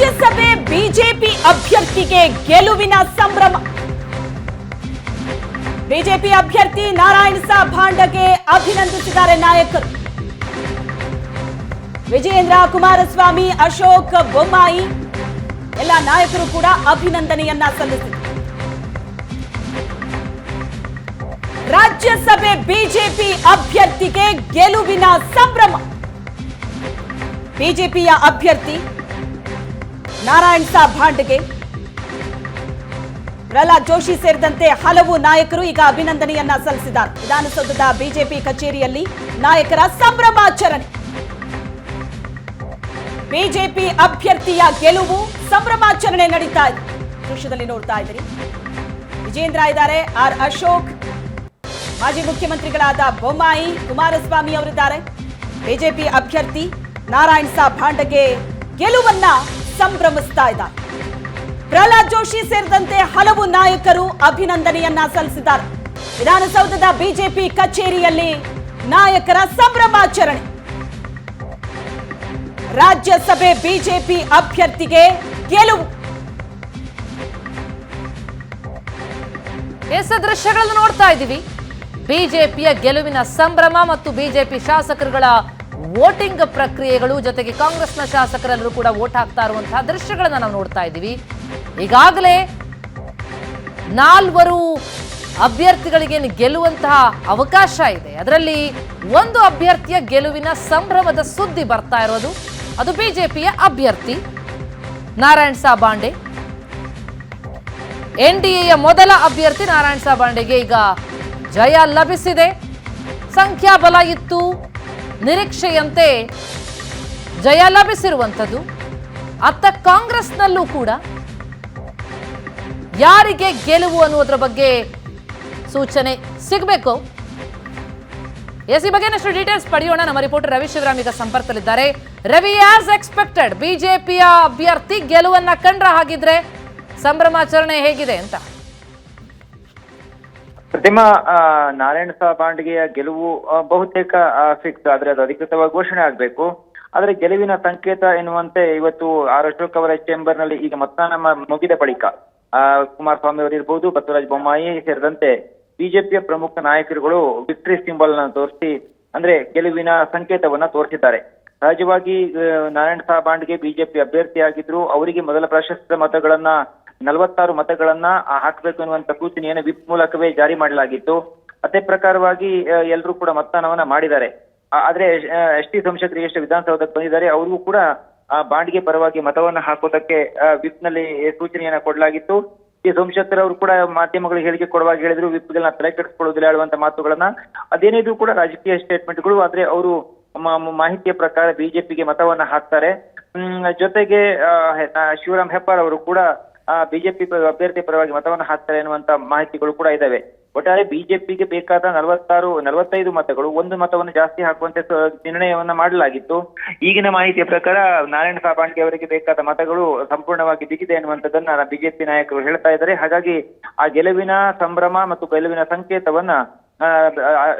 ರಾಜ್ಯಸಭೆ ಬಿಜೆಪಿ ಅಭ್ಯರ್ಥಿಗೆ ಗೆಲುವಿನ ಸಂಭ್ರಮ. ಬಿಜೆಪಿ ಅಭ್ಯರ್ಥಿ ನಾರಾಯಣ ಸಾ. ಭಾಂಡಗೆ ಅಭಿನಂದಿಸಿದ್ದಾರೆ ನಾಯಕರು. ವಿಜಯೇಂದ್ರ ಕುಮಾರಸ್ವಾಮಿ, ಅಶೋಕ್ ಬೊಮ್ಮಾಯಿ, ಎಲ್ಲ ನಾಯಕರು ಕೂಡ ಅಭಿನಂದನೆಯನ್ನ ಸಲ್ಲಿಸಿದರು. ರಾಜ್ಯಸಭೆ ಬಿಜೆಪಿ ಅಭ್ಯರ್ಥಿಗೆ ಗೆಲುವಿನ ಸಂಭ್ರಮ. ಬಿಜೆಪಿಯ ಅಭ್ಯರ್ಥಿ ನಾರಾಯಣ್ ಸಾ ಭಾಂಡ್ಗೆ ಪ್ರಹ್ಲಾದ್ ಜೋಶಿ ಸೇರಿದಂತೆ ಹಲವು ನಾಯಕರು ಈಗ ಅಭಿನಂದನೆಯನ್ನ ಸಲ್ಲಿಸಿದ್ದಾರೆ. ವಿಧಾನಸೌಧದ ಬಿಜೆಪಿ ಕಚೇರಿಯಲ್ಲಿ ನಾಯಕರ ಸಂಭ್ರಮಾಚರಣೆ. ಬಿಜೆಪಿ ಅಭ್ಯರ್ಥಿಯ ಗೆಲುವು ಸಂಭ್ರಮಾಚರಣೆ ನಡೀತಾ ಇದೆ. ದೃಶ್ಯದಲ್ಲಿ ನೋಡ್ತಾ ಇದ್ದೀರಿ. ವಿಜೇಂದ್ರ ಇದ್ದಾರೆ, ಆರ್ ಅಶೋಕ್. ಮಾಜಿ ಮುಖ್ಯಮಂತ್ರಿಗಳಾದ ಬೊಮ್ಮಾಯಿ, ಕುಮಾರಸ್ವಾಮಿ ಅವರಿದ್ದಾರೆ. ಬಿಜೆಪಿ ಅಭ್ಯರ್ಥಿ ನಾರಾಯಣ್ ಸಾ ಭಾಂಡಗೆ ಗೆಲುವನ್ನ ಸಂಭ್ರಮಿಸ್ತಾ ಇದ್ದಾರೆ. ಪ್ರಹ್ಲಾದ್ ಜೋಶಿ ಸೇರಿದಂತೆ ಹಲವು ನಾಯಕರು ಅಭಿನಂದನೆಯನ್ನ ಸಲ್ಲಿಸಿದ್ದಾರೆ. ವಿಧಾನಸೌಧದ ಬಿಜೆಪಿ ಕಚೇರಿಯಲ್ಲಿ ನಾಯಕರ ಸಂಭ್ರಮಾಚರಣೆ. ರಾಜ್ಯಸಭೆ ಬಿಜೆಪಿ ಅಭ್ಯರ್ಥಿಗೆ ಗೆಲುವು. ಎಸ್ ದೃಶ್ಯಗಳನ್ನು ನೋಡ್ತಾ ಇದ್ದೀವಿ. ಬಿಜೆಪಿಯ ಗೆಲುವಿನ ಸಂಭ್ರಮ ಮತ್ತು ಬಿಜೆಪಿ ಶಾಸಕರುಗಳ ವೋಟಿಂಗ್ ಪ್ರಕ್ರಿಯೆಗಳು ಜೊತೆಗೆ ಕಾಂಗ್ರೆಸ್ನ ಶಾಸಕರೆಲ್ಲರೂ ಕೂಡ ವೋಟ್ ಹಾಕ್ತಾ ಇರುವಂತಹ ದೃಶ್ಯಗಳನ್ನ ನಾವು ನೋಡ್ತಾ ಇದ್ದೀವಿ. ಈಗಾಗಲೇ ನಾಲ್ವರು ಅಭ್ಯರ್ಥಿಗಳಿಗೆ ಗೆಲ್ಲುವಂತಹ ಅವಕಾಶ ಇದೆ. ಅದರಲ್ಲಿ ಒಂದು ಅಭ್ಯರ್ಥಿಯ ಗೆಲುವಿನ ಸಂಭ್ರಮದ ಸುದ್ದಿ ಬರ್ತಾ ಇರೋದು. ಅದು ಬಿಜೆಪಿಯ ಅಭ್ಯರ್ಥಿ ನಾರಾಯಣ್ ಸಾ ಬಾಂಡೆ. ಯ ಮೊದಲ ಅಭ್ಯರ್ಥಿ ನಾರಾಯಣ್ ಸಾಬಾಂಡೆಗೆ ಈಗ ಜಯ ಲಭಿಸಿದೆ. ಸಂಖ್ಯಾಬಲ ಇತ್ತು. ನಿರೀಕ್ಷೆಯಂತೆ ಜಯ ಲಭಿಸಿರುವಂಥದ್ದು. ಅತ್ತ ಕಾಂಗ್ರೆಸ್ನಲ್ಲೂ ಕೂಡ ಯಾರಿಗೆ ಗೆಲುವು ಅನ್ನುವುದರ ಬಗ್ಗೆ ಸೂಚನೆ ಸಿಗಬೇಕು. ಎಸ್ ಈ ಬಗ್ಗೆ ಇನ್ನಷ್ಟು ಡೀಟೇಲ್ಸ್ ಪಡೆಯೋಣ. ನಮ್ಮ ರಿಪೋರ್ಟರ್ ರವಿ ಶಿವರಾಮ್ ಈಗ ಸಂಪರ್ಕದಲ್ಲಿದ್ದಾರೆ. ರವಿ ಆಸ್ ಎಕ್ಸ್ಪೆಕ್ಟೆಡ್ ಬಿಜೆಪಿಯ ಅಭ್ಯರ್ಥಿ ಗೆಲುವನ್ನ ಕಂಡ್ರ ಹಾಗಿದ್ರೆ ಸಂಭ್ರಮಾಚರಣೆ ಹೇಗಿದೆ ಅಂತ. ಪ್ರತಿಮಾ ನಾರಾಯಣ ಸಾ ಬಾಂಡ್ಗೆಯ ಗೆಲುವು ಬಹುತೇಕ ಫಿಕ್ಸ್ ಆದ್ರೆ ಅದು ಅಧಿಕೃತವಾಗಿ ಘೋಷಣೆ ಆಗ್ಬೇಕು. ಆದ್ರೆ ಗೆಲುವಿನ ಸಂಕೇತ ಎನ್ನುವಂತೆ ಇವತ್ತು ಆರ್ ಅಶೋಕ್ ಅವರ ಚೇಂಬರ್ನಲ್ಲಿ ಈಗ ಮತದಾನ ಮುಗಿದ ಬಳಿಕ ಕುಮಾರಸ್ವಾಮಿ ಅವರಿರ್ಬೋದು ಬಸವರಾಜ ಬೊಮ್ಮಾಯಿ ಸೇರಿದಂತೆ ಬಿಜೆಪಿಯ ಪ್ರಮುಖ ನಾಯಕರುಗಳು ವಿಕ್ಟರಿ ಸಿಂಬಲ್ ಅನ್ನು ತೋರಿಸಿ, ಅಂದ್ರೆ ಗೆಲುವಿನ ಸಂಕೇತವನ್ನ ತೋರಿಸಿದ್ದಾರೆ. ಸಹಜವಾಗಿ ನಾರಾಯಣ ಸಾಬಾಂಡ್ಗೆ ಬಿಜೆಪಿ ಅಭ್ಯರ್ಥಿಯಾಗಿದ್ರು, ಅವರಿಗೆ ಮೊದಲ ಪ್ರಶಸ್ತ ಮತಗಳನ್ನ ನಲವತ್ತಾರು ಮತಗಳನ್ನ ಹಾಕಬೇಕು ಅನ್ನುವಂತ ಸೂಚನೆಯನ್ನು ವಿಪ್ ಮೂಲಕವೇ ಜಾರಿ ಮಾಡಲಾಗಿತ್ತು. ಅದೇ ಪ್ರಕಾರವಾಗಿ ಎಲ್ಲರೂ ಕೂಡ ಮತದಾನವನ್ನ ಮಾಡಿದ್ದಾರೆ. ಆದ್ರೆ ಎಸ್ ಟಿ ಎಷ್ಟು ವಿಧಾನಸೌಧಕ್ಕೆ ಬಂದಿದ್ದಾರೆ. ಅವ್ರಿಗೂ ಕೂಡ ಬಾಂಡ್ಗೆ ಪರವಾಗಿ ಮತವನ್ನ ಹಾಕೋದಕ್ಕೆ ವಿಪ್ನಲ್ಲಿ ಸೂಚನೆಯನ್ನ ಕೊಡಲಾಗಿತ್ತು. ಈ ಅವರು ಕೂಡ ಮಾಧ್ಯಮಗಳಿಗೆ ಹೇಳಿಕೆ ಕೊಡುವಾಗ ಹೇಳಿದ್ರು ವಿಪ್ಗಳನ್ನ ತಲೆ ಕೆಡಿಸ್ಕೊಳ್ಳೋದಿಲ್ಲ ಹೇಳುವಂತ ಮಾತುಗಳನ್ನ. ಅದೇನಿದ್ರು ಕೂಡ ರಾಜಕೀಯ ಸ್ಟೇಟ್ಮೆಂಟ್ಗಳು ಆದ್ರೆ ಅವರು ಮಾಹಿತಿಯ ಪ್ರಕಾರ ಬಿಜೆಪಿಗೆ ಮತವನ್ನ ಹಾಕ್ತಾರೆ. ಜೊತೆಗೆ ಶಿವರಾಮ್ ಹೆಬ್ಬಾರ್ ಅವರು ಕೂಡ ಬಿಜೆಪಿ ಅಭ್ಯರ್ಥಿ ಪರವಾಗಿ ಮತವನ್ನು ಹಾಕ್ತಾರೆ ಎನ್ನುವಂತ ಮಾಹಿತಿಗಳು ಕೂಡ ಇದಾವೆ. ಒಟ್ಟಾರೆ ಬಿಜೆಪಿಗೆ ಬೇಕಾದ ನಲವತ್ತಾರು, ನಲವತ್ತೈದು ಮತಗಳು ಒಂದು ಮತವನ್ನು ಜಾಸ್ತಿ ಹಾಕುವಂತೆ ನಿರ್ಣಯವನ್ನ ಮಾಡಲಾಗಿತ್ತು. ಈಗಿನ ಮಾಹಿತಿಯ ಪ್ರಕಾರ ನಾರಾಯಣ ಸಾಬಾಣ್ಗೆ ಅವರಿಗೆ ಬೇಕಾದ ಮತಗಳು ಸಂಪೂರ್ಣವಾಗಿ ಬಿಗಿದೆ ಎನ್ನುವಂಥದ್ದನ್ನ ಬಿಜೆಪಿ ನಾಯಕರು ಹೇಳ್ತಾ ಇದ್ದಾರೆ. ಹಾಗಾಗಿ ಆ ಗೆಲುವಿನ ಸಂಭ್ರಮ ಮತ್ತು ಗೆಲುವಿನ ಸಂಕೇತವನ್ನ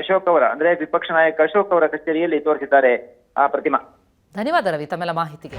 ಅಶೋಕ್ ಅವರ, ಅಂದ್ರೆ ವಿಪಕ್ಷ ನಾಯಕ ಅಶೋಕ್ ಅವರ ಕಚೇರಿಯಲ್ಲಿ ತೋರಿಸಿದ್ದಾರೆ ಆ ಪ್ರತಿಮಾ. ಧನ್ಯವಾದ ರವಿ, ತಮ್ಮೆಲ್ಲ ಮಾಹಿತಿಗೆ.